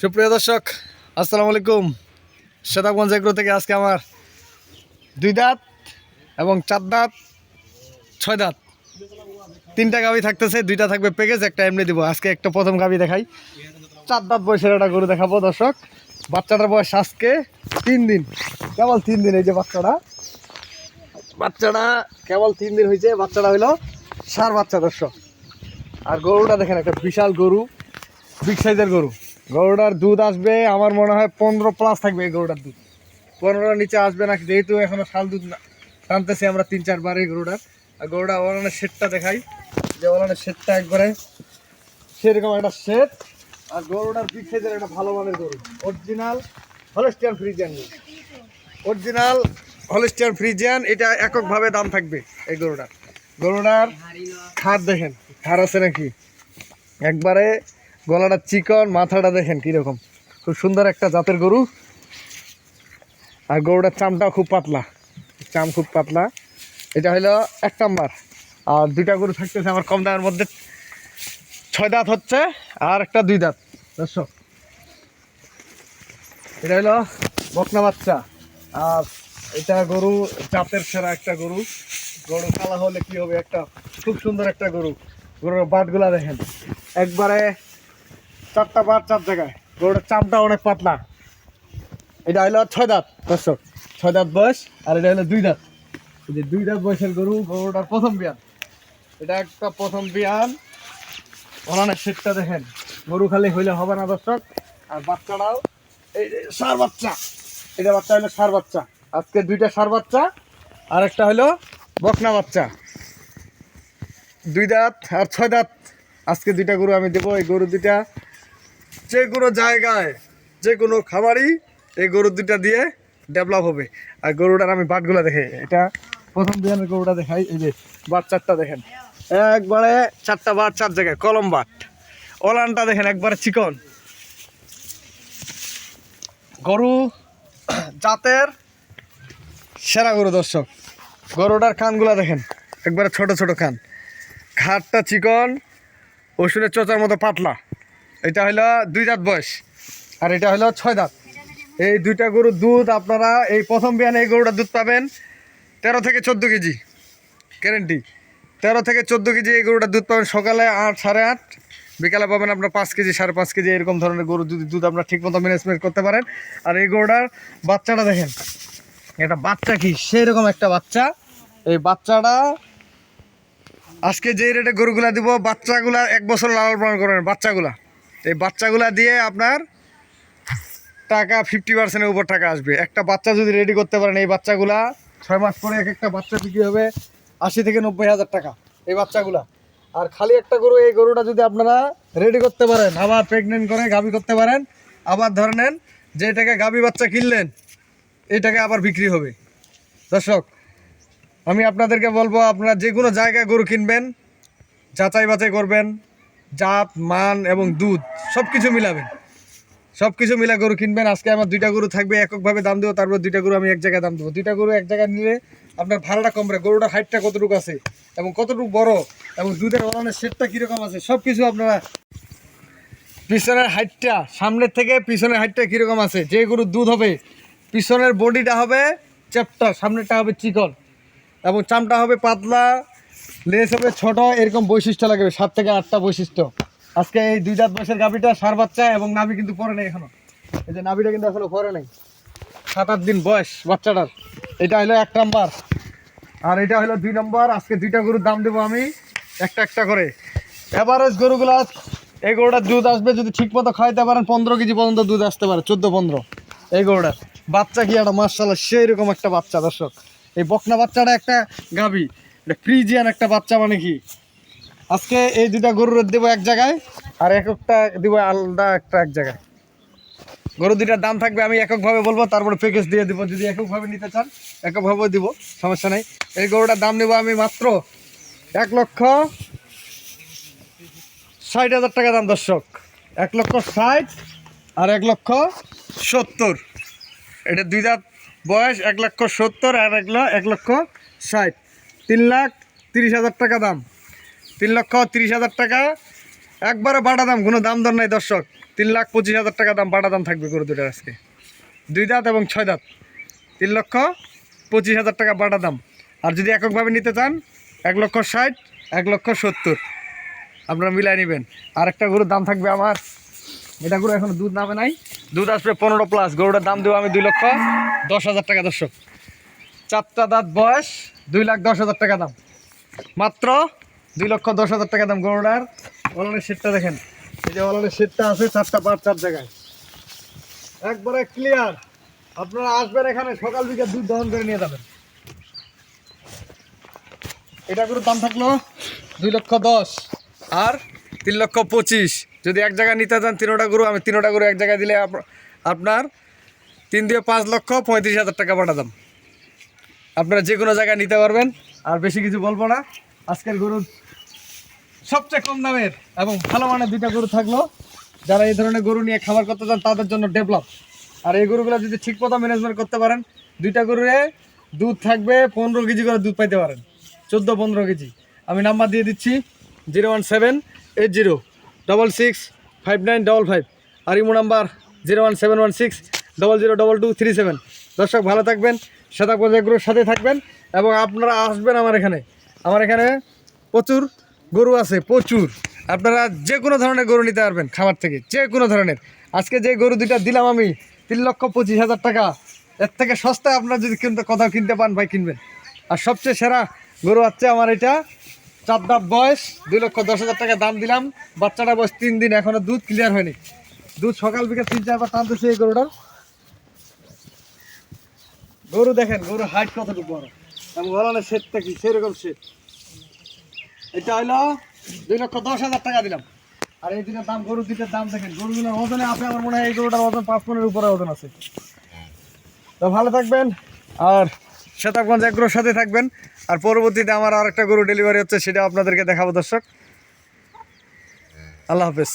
সুপ্রিয় দর্শক, আসসালামু আলাইকুম। শ্বেতাগঞ্জ এগ্রো থেকে আজকে আমার দুই দাঁত এবং চার দাঁত, ছয় দাঁত। তিনটা গাভি থাকতেছে, দুইটা থাকবে প্যাকেজ একটা এমনি দিব। আজকে একটা প্রথম গাভি দেখাই। চার দাঁত বয়সের একটা গরু দেখাবো দর্শক। বাচ্চাটার বয়স আজকে তিন দিন। কেবল তিন দিন এই যে বাচ্চাটা। বাচ্চাটা কেবল তিন দিন হয়েছে। বাচ্চাটা হইল সার বাচ্চা দর্শক। আর গরুটা দেখেন, একটা বিশাল গরু বিগ সাইজের গরু। গরুটার দুধ আসবে আমার মনে হয় পনেরো প্লাস থাকবে এই গরুটার দুধ। পনেরোর নিচে আসবে না যেহেতু এখনও শাল দুধ না টানতেছি আমরা তিন চারবার এই গরুটার। আর গরুটা ওলানের শেডটা দেখাই। যে ওলানের শেডটা একবারে সেরকম একটা শেড। আর গরুটার বিগ সাইজের একটা ভালো মানের গরু। Original Holstein Friesian original Holstein Friesian এটা এককভাবে দাম থাকবে এই গরুটার। গরুটার খাট দেখেন। খার আছে নাকি? একবারে গলাটা চিকন, মাথাটা দেখেন কীরকম। খুব সুন্দর একটা জাতের গরু। আর গরুটার চামটাও খুব পাতলা। চাম খুব পাতলা। এটা হলো এক নাম্বার। আর দুইটা গরু থাকতেছে আমার কম দামের মধ্যে। ছয় দাঁত হচ্ছে আর একটা দুই দাঁত। দর্শক, এটা হলো বকনা বাচ্চা। আর এটা গরু জাতের সেরা একটা গরু। গরু কালা হলে কি হবে একটা খুব সুন্দর একটা গরু। গরুর বাটগুলা দেখেন। একবারে চারটা বাট চার জায়গায়। গরুটার চামটা অনেক পাতলা। এটা হলো ছয় দাঁত, দর্শক। ছয় দাঁত বয়স, আর এটা হলো দুই দাঁত। যে দুই দাঁত বয়সের গরু, গরুটার প্রথম বিয়ান। এটা একটা প্রথম বিয়ান। ওনানের সেটটা দেখেন। গরু খালি হইলে হবে না, দর্শক। আর বাচ্চাটাও, এই সার বাচ্চা। এটা বাচ্চা হলো সার বাচ্চা। আজকে দুইটা সার বাচ্চা, আর একটা হলো বকনা বাচ্চা। দুই দাঁত আর ছয় দাঁত। আজকে দুইটা গরু আমি দেবো। এই গরু দুইটা যে কোনো জায়গায়, যে কোনো খামারই এই গরু দুটা দিয়ে ডেভেলপ হবে। আর গরুটার আমি বাটগুলো দেখে, এটা প্রথম দিয়ে আমি গরুটা দেখাই, এই যে বাট চারটা দেখেন। একবারে চারটা বাট, চার জায়গায়, কলম বাট। ওলানটা দেখেন, একবারে চিকন। গরু জাতের সেরা গরু দর্শক। গরুটার কানগুলা দেখেন, একবারে ছোট ছোট কান ঘাটটা চিকন, ওষুধের চোচার মতো পাতলা। এটা হলো দুই দাঁত বয়স। আর এটা হলো ছয় দাঁত। এই দুইটা গরুর দুধ আপনারা এই প্রথম বিয়ানে এই গরুটার দুধ পাবেন তেরো থেকে চোদ্দ কেজি। গ্যারেন্টি তেরো থেকে চোদ্দ কেজি এই গরুটার দুধ পাবেন সকালে আট, সাড়ে আট। বিকালে পাবেন আপনার পাঁচ কেজি, সাড়ে পাঁচ কেজি, এরকম ধরনের গরুর যদি দুধ আপনারা ঠিকমতো ম্যানেজমেন্ট করতে পারেন। আর এই গরুটার বাচ্চাটা দেখেন। এটা বাচ্চা কি? সেরকম একটা বাচ্চা। এই বাচ্চাটা আজকে যেই রেটে গরুগুলা দিব, বাচ্চাগুলা এক বছর লালন পালন করবেন বাচ্চাগুলা। এই বাচ্চাগুলা দিয়ে আপনার টাকা ফিফটি পার্সেন্টের উপর টাকা আসবে। একটা বাচ্চা যদি রেডি করতে পারেন, এই বাচ্চাগুলা ছয় মাস পরে এক একটা বাচ্চা বিক্রি হবে আশি থেকে নব্বই হাজার টাকা, এই বাচ্চাগুলা। আর খালি একটা গরু, এই গরুটা যদি আপনারা রেডি করতে পারেন, আবার প্রেগনেন্ট করে গাবি করতে পারেন, আবার ধরে নেন যে এটাকে গাবি বাচ্চা কিনলেন এই টাকা আবার বিক্রি হবে। দর্শক, আমি আপনাদেরকে বলব, আপনারা যে কোনো জায়গায় গরু কিনবেন যাচাই বাছাই করবেন জাত, মান এবং দুধ সব কিছু মিলাবেন। সব কিছু মিলা গরু কিনবেন। আজকে আমার দুইটা গরু থাকবে, এককভাবে দাম দেবো, তারপর দুইটা গরু আমি এক জায়গায় দাম দেবো। দুইটা গরু এক জায়গায় নিলে আপনার ভাড়াটা কম রাখে গরুটার হাইটটা কতটুকু আছে এবং কতটুকু বড় এবং দুধের ওলানের সেটটা কীরকম আছে সব কিছু আপনারা পিছনের হাইটটা, সামনের থেকে পিছনের হাইটটা কীরকম আছে, যে গরুর দুধ হবে, পিছনের বডিটা হবে চ্যাপটা, সামনেরটা হবে চিকন এবং চামটা হবে পাতলা। লেস হবে ছোট, এরকম বৈশিষ্ট্য লাগবে, সাত থেকে আটটা বৈশিষ্ট্য। আজকে এই দুই দাঁত বয়সের গাভিটা সার বাচ্চা এবং নাভি কিন্তু পরে নেই এখনও। এই যে নাভিটা কিন্তু এখনও পরে নেই। সাত, আট দিন বয়স বাচ্চাটার। এটা হলো এক নাম্বার। আর এটা হলো দুই নম্বর। আজকে দুইটা গরুর দাম দেবো আমি একটা একটা করে। এভারেজ গরুগুলা এই গরুটার দুধ আসবে যদি ঠিক মতো খাইতে পারেন, পনেরো কেজি পর্যন্ত দুধ আসতে পারে, চোদ্দ, পনেরো। এই গরুটার। বাচ্চা কি একটা মার্শাল্লাহ সেই রকম একটা বাচ্চা, দর্শক। এই বকনা বাচ্চাটা একটা গাভি। এটা ফ্রিজিয়ান একটা বাচ্চা মানে কি? আজকে এই দুটা গরুর দেবো এক জায়গায়, আর এককটা দিব আলাদা একটা এক জায়গায়। গরু দুটার দাম থাকবে, আমি এককভাবে বলব, তারপরে প্যাকেজ দিয়ে দিব। যদি এককভাবে নিতে চান এককভাবে দিব, সমস্যা নেই। এই গরুটার দাম নেব আমি মাত্র এক লক্ষ ষাট হাজার টাকা দাম, দর্শক। এক লক্ষ ষাট আর এক লক্ষ সত্তর। এটা দুই বয়স, এক লক্ষ সত্তর আর এক এক লক্ষ ষাট। তিন লাখ তিরিশ হাজার টাকা দাম। তিন লক্ষ তিরিশ হাজার টাকা। একবারে বাটা দাম, কোনো দাম দর নাই দর্শক। তিন লাখ পঁচিশ হাজার টাকা দাম, বাটা দাম থাকবে গরু দুটার আজকে। দুই দাঁত এবং ছয় দাঁত। তিন লক্ষ পঁচিশ হাজার টাকা বাটা দাম। আর যদি এককভাবে নিতে চান, এক লক্ষ ষাট, এক লক্ষ সত্তর। আপনারা মিলাই নেবেন। আর একটা গরুর দাম থাকবে আমার। এটা গরু এখন দুধ নামে নাই। দুধ আসবে পনেরো প্লাস গরুটার দাম দেবো আমি দুই লক্ষ দশ হাজার টাকা দর্শক। চারটা দাঁত বয়স। দুই লাখ দশ হাজার টাকা দাম। মাত্র দুই লক্ষ দশ হাজার টাকা দাম গরুটার। ওলানের সেটটা দেখেন। এই যে ওলানের সেটটা আছে চারটা পাঁচ, চার জায়গায়। একবারে ক্লিয়ার আপনারা আসবেন এখানে, সকাল বিকেল দুধ দহন করে নিয়ে যাবেন। এটা গরুর দাম থাকল দুই লক্ষ দশ আর তিন লক্ষ পঁচিশ। যদি এক জায়গায় নিতে চান তিনোটা গরু, আমি তিনোটা গরু এক জায়গায় দিলে আপ- আপনার তিন দিয়ে পাঁচ লক্ষ পঁয়ত্রিশ হাজার টাকা পাঠা দাম। আপনারা যে কোনো জায়গায় নিতে পারবেন। আর বেশি কিছু বলব না। আজকের গরুর সবচেয়ে কম দামের এবং ভালো মানের দুইটা গরু থাকল। যারা এই ধরনের গরু নিয়ে খাবার করতে চান, তাদের জন্য ডেভেলপ আর এই গরুগুলো যদি ঠিক মতো ম্যানেজমেন্ট করতে পারেন, দুইটা গরুরে দুধ থাকবে, পনেরো কেজি করে দুধ পাইতে পারেন। চোদ্দ, পনেরো কেজি। আমি নাম্বার দিয়ে দিচ্ছি, zero one seven eight zero, double six five nine double five. আর Imo number zero one seven one six double zero double two three seven. দর্শক, ভালো থাকবেন। শতাব্দ এগুলোর সাথে থাকবেন এবং আপনারা আসবেন আমার এখানে। আমার এখানে প্রচুর গরু আছে, প্রচুর। আপনারা যে কোনো ধরনের গরু নিতে পারবেন খামার থেকে যে কোনো ধরনের। আজকে যে গরু দুইটা দিলাম আমি, তিন লক্ষ পঁচিশ হাজার টাকা। এর থেকে সস্তায় আপনারা যদি কিনতে, কোথাও কিনতে পান ভাই, কিনবেন। আর সবচেয়ে সেরা গরু হচ্ছে আমার এটা। চার দাঁত বয়স, দুই লক্ষ দশ হাজার টাকা দাম দিলাম। বাচ্চাটা বয়স তিন দিন এখনও দুধ ক্লিয়ার হয়নি। দুধ সকাল বিকেল তিন চারবার টানতেছে এই গরুটার। গরু দেখেন, গরু হাইট কতটুকু বড়? এবং ওলানের শেডটা কি? সেরকম শেড এটা হইল দুই লক্ষ দশ হাজার টাকা দিলাম। আর এই দুটার দাম গরু দুটার দাম দেখেন। গরুগুলোর ওজনে আপনি আমার মনে হয় এই গরুটার ওজন পাঁচ পনেরোর উপরে ওজন আছে। তো ভালো থাকবেন, আর শতাবগঞ্জ এগ্রোর সাথে থাকবেন। আর পরবর্তীতে আমার আর একটা গরু ডেলিভারি হচ্ছে, সেটা আপনাদেরকে দেখাবো দর্শক। আল্লাহ হাফেজ।